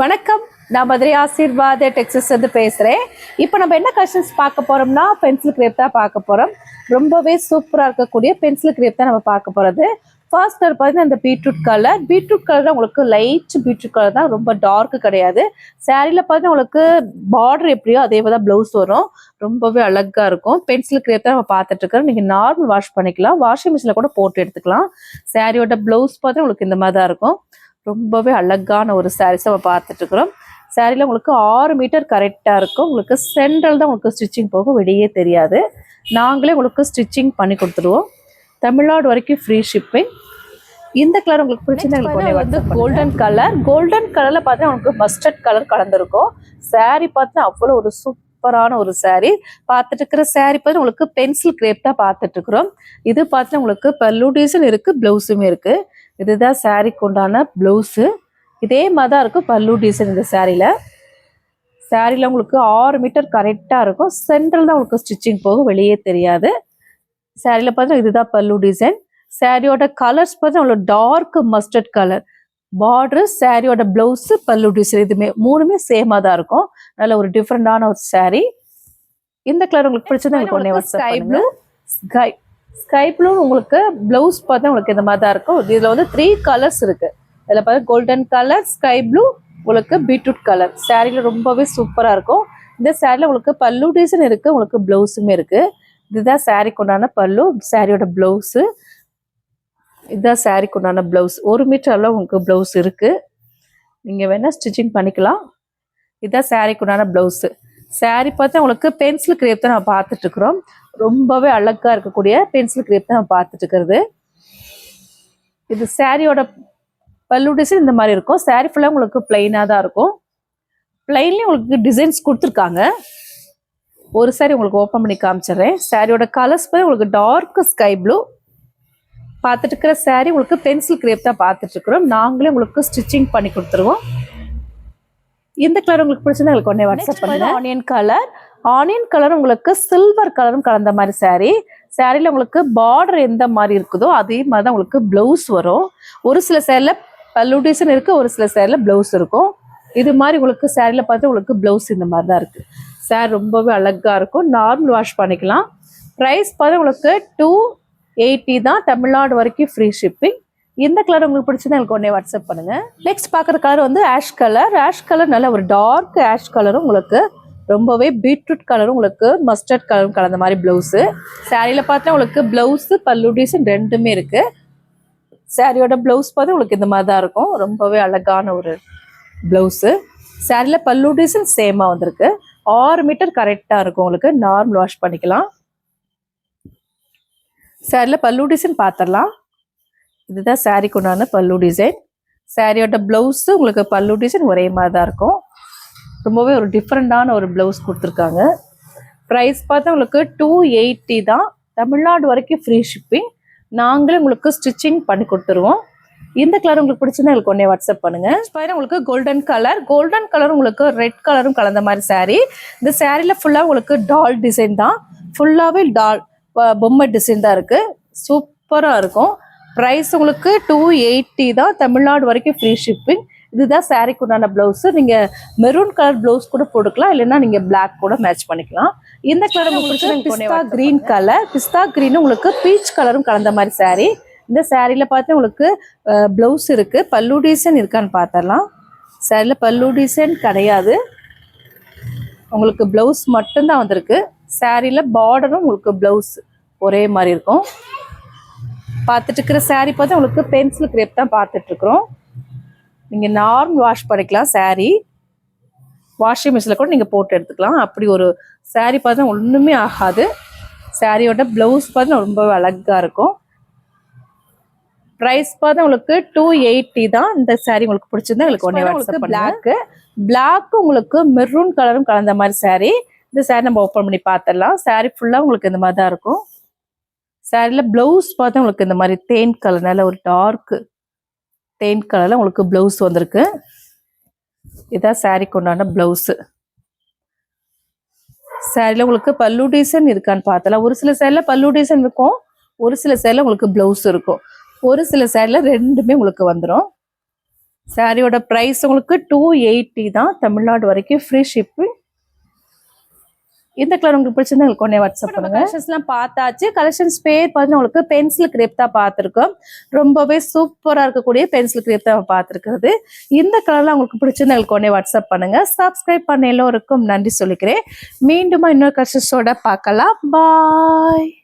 வணக்கம். நான் மதுரை ஆசீர்வாத டெக்ஸஸ்லேருந்து பேசுகிறேன் இப்போ நம்ம என்ன கஷன்ஸ் பார்க்க போகிறோம்னா பென்சில் கிரேப் தான் பார்க்க போகிறோம் ரொம்பவே சூப்பராக இருக்கக்கூடிய பென்சில் கிரேப் தான் நம்ம பார்க்க போகிறது ஃபர்ஸ்ட் கலர் பார்த்தீங்கன்னா இந்த பீட்ரூட் கலர் பீட்ரூட் கலர் தான் உங்களுக்கு லைட் பீட்ரூட் கலர் தான் ரொம்ப டார்க்கு கிடையாது. சேரீல பார்த்தீங்கன்னா உங்களுக்கு பார்டர் எப்படியோ அதே மாதிரி தான் ப்ளவுஸ் வரும். ரொம்பவே அழகாக இருக்கும். பென்சில் கிரேப் தான் நம்ம பார்த்துட்டு இருக்கோம் நீங்கள் நார்மல் வாஷ் பண்ணிக்கலாம். வாஷிங் மிஷினில் கூட போட்டு எடுத்துக்கலாம். சேரீயோட ப்ளவுஸ் பார்த்தீங்கன்னா உங்களுக்கு இந்த மாதிரி தான் இருக்கும். ரொம்பவே அழகான ஒரு சாரீஸ் நம்ம பார்த்துட்டு இருக்கிறோம் சாரியில் உங்களுக்கு ஆறு மீட்டர் கரெக்டாக இருக்கும். உங்களுக்கு சென்ட்ரல் தான் உங்களுக்கு ஸ்டிச்சிங் போகும். வெளியே தெரியாது. நாங்களே உங்களுக்கு ஸ்டிச்சிங் பண்ணி கொடுத்துருவோம். தமிழ்நாடு வரைக்கும் ஃப்ரீ ஷிப்பிங் இந்த கலர் உங்களுக்கு பிடிச்சிருந்தா வந்து கோல்டன் கலர் கோல்டன் கலர்ல பார்த்தீங்கன்னா உங்களுக்கு மஸ்டர்ட் கலர் கலந்துருக்கும். Saree பார்த்தா அவ்வளோ ஒரு சூப்பரான ஒரு saree. பார்த்துட்டு இருக்கிற saree பார்த்து உங்களுக்கு பென்சில் கிரேப் தான் பார்த்துட்டு இருக்கிறோம் இது பார்த்தீங்கன்னா உங்களுக்கு பல்லு டிசைன் இருக்கு பிளவுஸுமே இருக்கு. இதுதான் சாரிக்கு உண்டான பிளவுஸு இதே மாதிரி தான் இருக்கும் பல்லு டிசைன் இந்த சாரியில் சாரியில் உங்களுக்கு ஆறு மீட்டர் கரெக்டாக இருக்கும். சென்ட்ரல் தான் உங்களுக்கு ஸ்டிச்சிங் போகும். வெளியே தெரியாது. சாரியில் பார்த்தீங்கன்னா இதுதான் பல்லு டிசைன் சாரியோட கலர்ஸ் பார்த்தா உங்களுக்கு டார்க் மஸ்டர்ட் கலர் பார்டர் சாரியோட பிளவுஸு பல்லு டிசைன் இதுமே மூணுமே சேமாக தான் இருக்கும். நல்ல ஒரு டிஃப்ரெண்டான ஒரு saree. இந்த கலர் உங்களுக்கு பிடிச்சது உங்களுக்கு ஒன்றே sky blue sky sky blue உங்களுக்கு ப்ளவுஸ் பார்த்தா உங்களுக்கு இந்த மாதிரி தான் இருக்கும். இதில் வந்து த்ரீ கலர்ஸ் இருக்குது இதில் பார்த்தா கோல்டன் கலர் ஸ்கை ப்ளூ உங்களுக்கு பீட்ரூட் கலர் சாரியில் ரொம்பவே சூப்பராக இருக்கும். இந்த சாரியில் உங்களுக்கு பல்லு டிசைன் இருக்குது உங்களுக்கு ப்ளவுஸுமே இருக்குது இதுதான் சாரிக்கு உண்டான பல்லு சாரியோட ப்ளவுஸு இதுதான் சாரிக்கு உண்டான ப்ளவுஸ் ஒரு மீட்டர் அளவு உங்களுக்கு ப்ளவுஸ் இருக்குது நீங்கள் வேணால் ஸ்டிச்சிங் பண்ணிக்கலாம். இதுதான் சாரிக்கு உண்டான ப்ளவுஸு சாரி பார்த்தா உங்களுக்கு பென்சில் கிரேப் தான் நம்ம பார்த்துட்டு இருக்கிறோம் ரொம்பவே அழகா இருக்கக்கூடிய பென்சில் கிரேப் தான் நம்ம பார்த்துட்டு இருக்கிறது இது சாரியோட பல்லு டிசைன் இந்த மாதிரி இருக்கும். சாரி ஃபுல்லாக உங்களுக்கு பிளைனாக தான் இருக்கும். பிளைன்லேயும் உங்களுக்கு டிசைன்ஸ் கொடுத்துருக்காங்க. ஒரு சாரி உங்களுக்கு ஓப்பன் பண்ணி காமிச்சிடுறேன். சாரியோட கலர்ஸ் பார்த்து உங்களுக்கு டார்க் ஸ்கை ப்ளூ பார்த்துட்டு இருக்கிற சாரி உங்களுக்கு பென்சில் கிரேப் தான் பார்த்துட்டு இருக்கிறோம் நாங்களே உங்களுக்கு ஸ்டிச்சிங் பண்ணி கொடுத்துருவோம். இந்த கலர் உங்களுக்கு பிடிச்சிருந்தா உங்களுக்கு உடனே வாட்ஸ்அப் பண்ணுங்க. ஆனியன் கலர் ஆனியன் கலர் உங்களுக்கு சில்வர் கலரும் கலந்த மாதிரி saree. சாரியில் உங்களுக்கு பார்டர் எந்த மாதிரி இருக்குதோ அதே மாதிரி தான் உங்களுக்கு ப்ளவுஸ் வரும். ஒரு சில சேரில் பல்லு டிசைன் இருக்கு ஒரு சில சேரில் ப்ளவுஸ் இருக்கும். இது மாதிரி உங்களுக்கு சேரீல பார்த்து உங்களுக்கு ப்ளவுஸ் இந்த மாதிரி தான் இருக்கு. சார் ரொம்பவே அழகா இருக்கும். நார்மல் வாஷ் பண்ணிக்கலாம். ப்ரைஸ் பார்த்து உங்களுக்கு டூ எயிட்டி தான். தமிழ்நாடு வரைக்கும் ஃப்ரீ ஷிப்பிங் இந்த கலர் உங்களுக்கு பிடிச்சதா எனக்கு உடனே வாட்ஸ்அப் பண்ணுங்க. நெக்ஸ்ட் பார்க்குற கலர் வந்து ஆஷ் கலர் ஆஷ் கலர் நல்ல ஒரு டார்க் ஆஷ் கலரும் உங்களுக்கு ரொம்பவே பீட்ரூட் கலரும் உங்களுக்கு மஸ்டர்ட் கலரும் கலந்த மாதிரி ப்ளவுஸு சாரியில் பார்த்தா உங்களுக்கு ப்ளவுஸு பல்லு ரெண்டுமே இருக்குது சாரியோட ப்ளவுஸ் பார்த்து உங்களுக்கு இந்த மாதிரி தான் இருக்கும். ரொம்பவே அழகான ஒரு ப்ளவுஸு சாரியில் பல்லு டிசைன் சேமாக வந்திருக்கு. ஆறு மீட்டர் கரெக்டாக இருக்கும் உங்களுக்கு. நார்மல் வாஷ் பண்ணிக்கலாம். சாரியில் பல்லு டிசைன் பார்த்துடலாம் இதுதான் சாரீக்கு உண்டான பல்லு டிசைன் சாரியோட பிளவுஸு உங்களுக்கு பல்லு டிசைன் ஒரே மாதிரி தான் இருக்கும். ரொம்பவே ஒரு டிஃப்ரெண்டான ஒரு ப்ளவுஸ் கொடுத்துருக்காங்க. ப்ரைஸ் பார்த்தா உங்களுக்கு டூ எயிட்டி தான். தமிழ்நாடு வரைக்கும் ஃப்ரீ ஷிப்பிங் நாங்களே உங்களுக்கு ஸ்டிச்சிங் பண்ணி கொடுத்துருவோம். இந்த கலர் உங்களுக்கு பிடிச்சிருந்தா எங்களுக்கு ஒன்றே வாட்ஸ்அப் பண்ணுங்க. பாருங்க உங்களுக்கு கோல்டன் கலர் கோல்டன் கலர் உங்களுக்கு ரெட் கலரும் கலந்த மாதிரி saree. இந்த சாரியில் ஃபுல்லாக உங்களுக்கு டால் டிசைன் தான். ஃபுல்லாகவே டால் பொம்மை டிசைன் தான் இருக்குது சூப்பராக இருக்கும். ப்ரைஸ் உங்களுக்கு டூ எயிட்டி தான் தமிழ்நாடு வரைக்கும் ஃப்ரீ ஷிப்பிங் இதுதான் சாரிக்கு உண்டான பிளவுஸ் நீங்க மெரூன் கலர் பிளவுஸ் கூட போட்டுக்கலாம் இல்லைன்னா நீங்க பிளாக் கூட மேட்ச் பண்ணிக்கலாம். இந்த கலர் உங்களுக்கு pista green colour pista green உங்களுக்கு பீச் கலரும் கலந்த மாதிரி saree. இந்த சாரியில் பார்த்து உங்களுக்கு பிளவுஸ் இருக்கு. பல்லு டிசைன் இருக்கான்னு பார்த்தரலாம் சாரியில் பல்லு டிசைன் கிடையாது. உங்களுக்கு பிளவுஸ் மட்டும்தான் வந்திருக்கு. சாரியில் பார்டரும் உங்களுக்கு பிளவுஸ் ஒரே மாதிரி இருக்கும். பார்த்துட்டு இருக்கிற saree பார்த்து உங்களுக்கு பென்சில் கிரேப் தான் பார்த்துட்டு இருக்கிறோம் நீங்கள் நார்மல் வாஷ் பண்ணிக்கலாம் saree. வாஷிங் மிஷினில் கூட நீங்கள் போட்டு எடுத்துக்கலாம். அப்படி ஒரு saree பார்த்தா ஒன்றுமே ஆகாது. சாரியோட ப்ளவுஸ் பார்த்தா ரொம்ப அழகாக இருக்கும். ப்ரைஸ் பார்த்தா உங்களுக்கு டூ எயிட்டி தான். இந்த saree உங்களுக்கு பிடிச்சிருந்தா உங்களுக்கு ஒன்றே வாட்ஸ்அப் பிளாக்கு பிளாக் உங்களுக்கு மெரூன் கலரும் கலந்த மாதிரி saree. இந்த saree நம்ம ஓப்பன் பண்ணி பார்த்துடலாம். saree ஃபுல்லாக உங்களுக்கு இந்த மாதிரி தான் இருக்கும். சாரியில் ப்ளவுஸ் பார்த்தா உங்களுக்கு இந்த மாதிரி தேன் கலர் நல்ல ஒரு டார்க்கு தேன் கலரில் உங்களுக்கு ப்ளவுஸ் வந்திருக்கு. இதான் சாரிக்கு உண்டான ப்ளவுஸு சாரியில் உங்களுக்கு பல்லு டிசைன் இருக்கான்னு பார்த்தலாம் ஒரு சில சேரில் பல்லு டிசைன் இருக்கும். ஒரு சில சேரில் உங்களுக்கு ப்ளவுஸ் இருக்கும். ஒரு சில சேரில் ரெண்டுமே உங்களுக்கு வந்துடும் சாரியோட ப்ரைஸ் உங்களுக்கு டூ எயிட்டி தான். தமிழ்நாடு வரைக்கும் ஃப்ரீ ஷிப்பிங் இந்த கலர் உங்களுக்கு பிடிச்சிருந்தா உங்களுக்கு உடனே வாட்ஸ்அப் பண்ணுங்க. கலெக்ஷன்ஸ்லாம் பார்த்தாச்சு. கலெக்ஷன்ஸ் பேர் பார்த்தீங்கன்னா உங்களுக்கு பென்சில் கிரேப் தான் பார்த்துருக்கோம். ரொம்பவே சூப்பராக இருக்கக்கூடிய பென்சில் கிரேப் தான் பார்த்துருக்கிறது. இந்த கலர்லாம் உங்களுக்கு பிடிச்சிருந்தா உங்களுக்கு உடனே வாட்ஸ்அப் பண்ணுங்க. சப்ஸ்கிரைப் பண்ண எல்லோருக்கும் நன்றி சொல்லிக்கிறேன். மீண்டும் இன்னொரு கலெக்ஷன்ஸோட பார்க்கலாம். பாய்